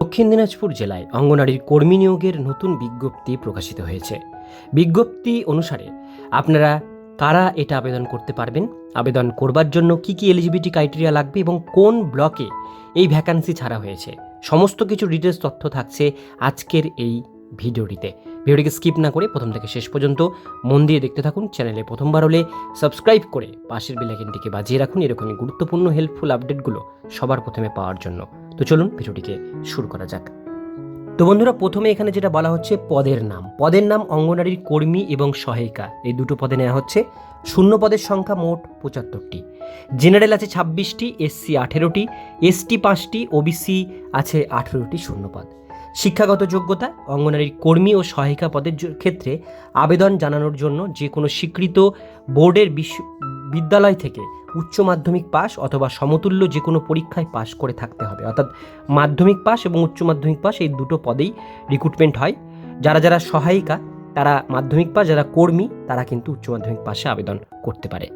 দক্ষিণ দিনাজপুর জেলায় অঙ্গনারীর কর্মী নিয়োগের নতুন বিজ্ঞপ্তি প্রকাশিত হয়েছে। বিজ্ঞপ্তি অনুসারে আপনারা কারা এটা আবেদন করতে পারবেন? আবেদন করবার জন্য কি কি এলিজিবিলিটি ক্রাইটেরিয়া লাগবে এবং কোন ব্লকে এই ভ্যাকান্সি ছাড়া হয়েছে? সমস্ত কিছু ডিটেলস তথ্য থাকছে আজকের এই ভিডিওটিতে। ভিডিওটিকে স্কিপ না করে প্রথম থেকে শেষ পর্যন্ত মন দিয়ে দেখতে থাকুন। চ্যানেলে প্রথমবার হলে সাবস্ক্রাইব করে পাশের বেলাইকনটিকে বাজিয়ে রাখুন। এরকমই গুরুত্বপূর্ণ হেল্পফুল আপডেটগুলো সবার প্রথমে পাওয়ার জন্য। তো চলুন ভিডিওটিকে শুরু করা যাক। তো বন্ধুরা, প্রথমে এখানে যেটা বলা হচ্ছে পদের নাম। পদের নাম অঙ্গনারীর কর্মী এবং সহায়িকা। এই দুটো পদে নেওয়া হচ্ছে। শূন্য পদের সংখ্যা মোট পঁচাত্তরটি। জেনারেল আছে ছাব্বিশটি এসসি আঠেরোটি এসটি পাঁচটি ওবিসি আছে আঠেরোটি শূন্যপদ শিক্ষাগত যোগ্যতা, অঙ্গনারীর কর্মী ও সহায়িকা পদের ক্ষেত্রে আবেদন জানানোর জন্য যে কোনো স্বীকৃত বোর্ডের বিদ্যালয় থেকে উচ্চ মাধ্যমিক পাস অথবা সমতুল্য যে কোনো পরীক্ষায় পাশ করে থাকতে হবে। অর্থাৎ মাধ্যমিক পাস এবং উচ্চ মাধ্যমিক পাস এই দুটো পদেই রিক্রুটমেন্ট হয়। যারা যারা সহায়িকা, তারা মাধ্যমিক পাস যারা কর্মী, তারা কিন্তু উচ্চ মাধ্যমিক পাশে আবেদন করতে পারে।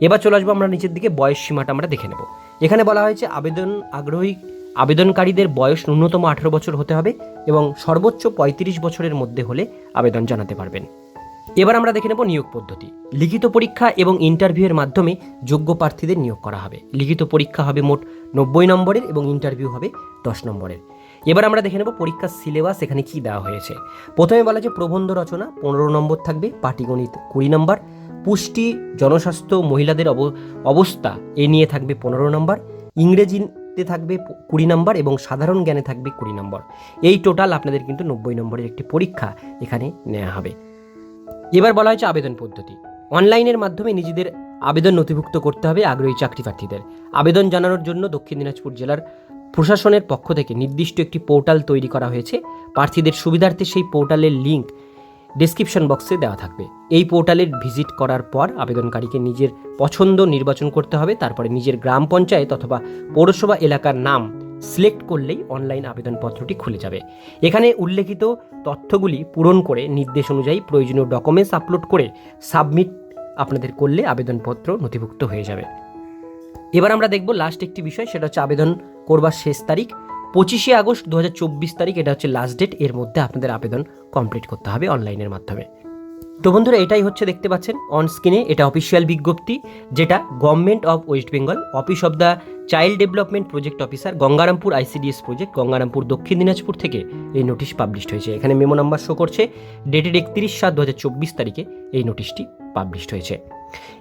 এবার চলে আসব আমরা নিচের দিকে, বয়স সীমাটা আমরা দেখে নেব। এখানে বলা হয়েছে আবেদন আগ্রহী, আবেদনকারীদের বয়স ন্যূনতম আঠেরো বছর হতে হবে এবং সর্বোচ্চ পঁয়ত্রিশ বছরের মধ্যে হলে আবেদন জানাতে পারবেন। এবার আমরা দেখে নেব নিয়োগ পদ্ধতি। লিখিত পরীক্ষা এবং ইন্টারভিউয়ের মাধ্যমে যোগ্য প্রার্থীদের নিয়োগ করা হবে। লিখিত পরীক্ষা হবে মোট নব্বই নম্বরের এবং ইন্টারভিউ হবে দশ নম্বরের। এবার আমরা দেখে নেব পরীক্ষার সিলেবাস এখানে কি দেওয়া হয়েছে। প্রথমে বলা যে প্রবন্ধ রচনা, পনেরো নম্বর থাকবে পাটিগণিত কুড়ি নম্বর। পুষ্টি, জনস্বাস্থ্য, মহিলাদের অব- অবস্থা এ নিয়ে থাকবে পনেরো নম্বর। ইংরেজিতে থাকবে কুড়ি নম্বর এবং সাধারণ জ্ঞানে থাকবে কুড়ি নম্বর। এই টোটাল আপনাদের কিন্তু নব্বই নম্বরের একটি পরীক্ষা এখানে নেওয়া হবে। এবার বলা হয়েছে আবেদন পদ্ধতি। অনলাইনের মাধ্যমে নিজেদের আবেদন নথিভুক্ত করতে হবে আগ্রহী চাকরি প্রার্থীদের আবেদন জানানোর জন্য দক্ষিণ দিনাজপুর জেলার প্রশাসনের পক্ষ থেকে নির্দিষ্ট একটি পোর্টাল তৈরি করা হয়েছে। প্রার্থীদের সুবিধার্থে সেই পোর্টালের লিঙ্ক ডেসক্রিপশন বক্সে দেওয়া থাকবে। এই পোর্টালের ভিজিট করার পর আবেদনকারীকে নিজের পছন্দ নির্বাচন করতে হবে, তারপরে নিজের গ্রাম পঞ্চায়েত অথবা পৌরসভা এলাকার নাম সিলেক্ট করলেই অনলাইন আবেদনপত্রটি খুলে যাবে। এখানে উল্লেখিত তথ্যগুলি পূরণ করে নির্দেশ অনুযায়ী প্রয়োজনীয় ডকুমেন্টস আপলোড করে সাবমিট আপনাদের করলে আবেদনপত্র নথিভুক্ত হয়ে যাবে। এবার আমরা দেখব লাস্ট একটি বিষয়, সেটা হচ্ছে আবেদন করবার শেষ তারিখ। পঁচিশে আগস্ট দু হাজার চব্বিশ তারিখ, এটা হচ্ছে লাস্ট ডেট এর মধ্যে আপনাদের আবেদন কমপ্লিট করতে হবে অনলাইনের মাধ্যমে। তো বন্ধুরা, এটাই হচ্ছে দেখতে পাচ্ছেন অন স্ক্রিনে এটা অফিসিয়াল বিজ্ঞপ্তি, যেটা government of West Bengal office of the child development project officer Gangarampur ICDS project Gangarampur দক্ষিণ দিনাজপুর থেকে এই নোটিশ পাবলিশড হয়েছে। এখানে মেমো নাম্বার শো করছে ডেটেড একত্রিশ সাত দু তারিখে এই নোটিশটি পাবলিশড হয়েছে।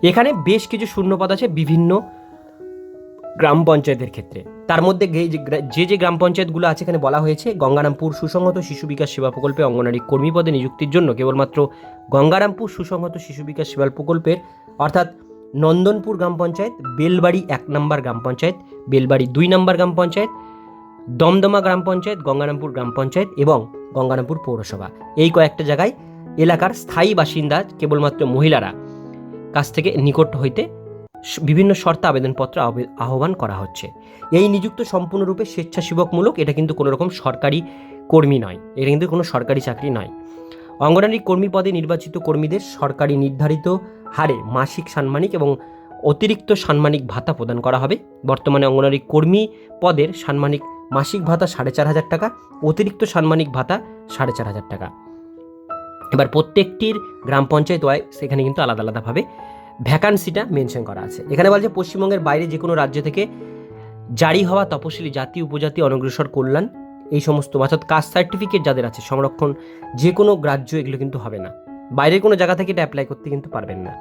এখানে বেশ কিছু শূন্যপদ আছে, বিভিন্ন গ্রাম পঞ্চায়েতের ক্ষেত্রে। তার মধ্যে যে যে গ্রাম পঞ্চায়েতগুলো আছে এখানে বলা হয়েছে, গঙ্গারামপুর সুসংহত শিশু বিকাশ সেবা প্রকল্পে অঙ্গনারী কর্মী পদে নিযুক্তির জন্য কেবলমাত্র গঙ্গারামপুর সুসংহত শিশু বিকাশ সেবা প্রকল্পের, অর্থাৎ নন্দনপুর গ্রাম পঞ্চায়েত, বেলবাড়ি এক নম্বর গ্রাম পঞ্চায়েত, বেলবাড়ি দুই নম্বর গ্রাম পঞ্চায়েত, দমদমা গ্রাম পঞ্চায়েত, গঙ্গারামপুর গ্রাম পঞ্চায়েত এবং গঙ্গারামপুর পৌরসভা। এই কয়েকটা জায়গায় এলাকার স্থায়ী বাসিন্দা কেবলমাত্র মহিলারা কাছ থেকে নিকট হইতে বিভিন্ন শর্তে আবেদনপত্র আহ্বান করা হচ্ছে। এই নিযুক্ত সম্পূর্ণরূপে স্বেচ্ছাসেবকমূলক, এটা কিন্তু কোনো রকম সরকারি কর্মী নয়। এটা কিন্তু কোনো সরকারি চাকরি নয়। অঙ্গনারী কর্মী পদে নির্বাচিত কর্মীদের সরকারি নির্ধারিত হারে মাসিক সাম্মানিক এবং অতিরিক্ত সাম্মানিক ভাতা প্রদান করা হবে। বর্তমানে অঙ্গনারী কর্মী পদের সাম্মানিক মাসিক ভাতা সাড়ে চার হাজার টাকা, অতিরিক্ত সাম্মানিক ভাতা সাড়ে চার হাজার টাকা। এবার প্রত্যেকটির গ্রাম পঞ্চায়েত ওয়াই সেখানে কিন্তু আলাদা আলাদাভাবে ভ্যাকান্সিটা মেনশন করা আছে। এখানে বলছে পশ্চিমবঙ্গের বাইরে যে কোনো রাজ্য থেকে জারি হওয়া তপশিলি জাতি, উপজাতি, অনগ্রসর, কল্যাণ, এই সমস্ত, অর্থাৎ কাস্ট সার্টিফিকেট যাদের আছে, সংরক্ষণ যে কোনো গ্রাহ্য, এগুলো কিন্তু হবে না। বাইরের কোনো জায়গা থেকে এটা অ্যাপ্লাই করতে কিন্তু পারবেন না।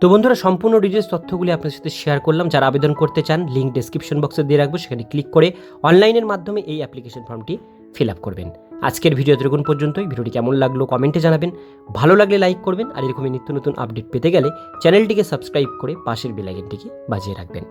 তো বন্ধুরা, সম্পূর্ণ ডিটেলস তথ্যগুলি আপনার সাথে শেয়ার করলাম। যারা আবেদন করতে চান লিঙ্ক ডেসক্রিপশন বক্সে দিয়ে রাখব। সেখানে ক্লিক করে অনলাইনের মাধ্যমে এই অ্যাপ্লিকেশন ফর্মটি ফিল আপ করবেন। আজকের ভিডিও দেখুন পর্যন্তই। ভিডিওটি কেমন লাগল কমেন্টে জানাবেন। ভালো লাগলে লাইক করবেন আর এরকমই নিত্য নতুন আপডেট পেতে গেলে চ্যানেলটিকে সাবস্ক্রাইব করে পাশের বেলাইকনটিকে বাজিয়ে রাখবেন।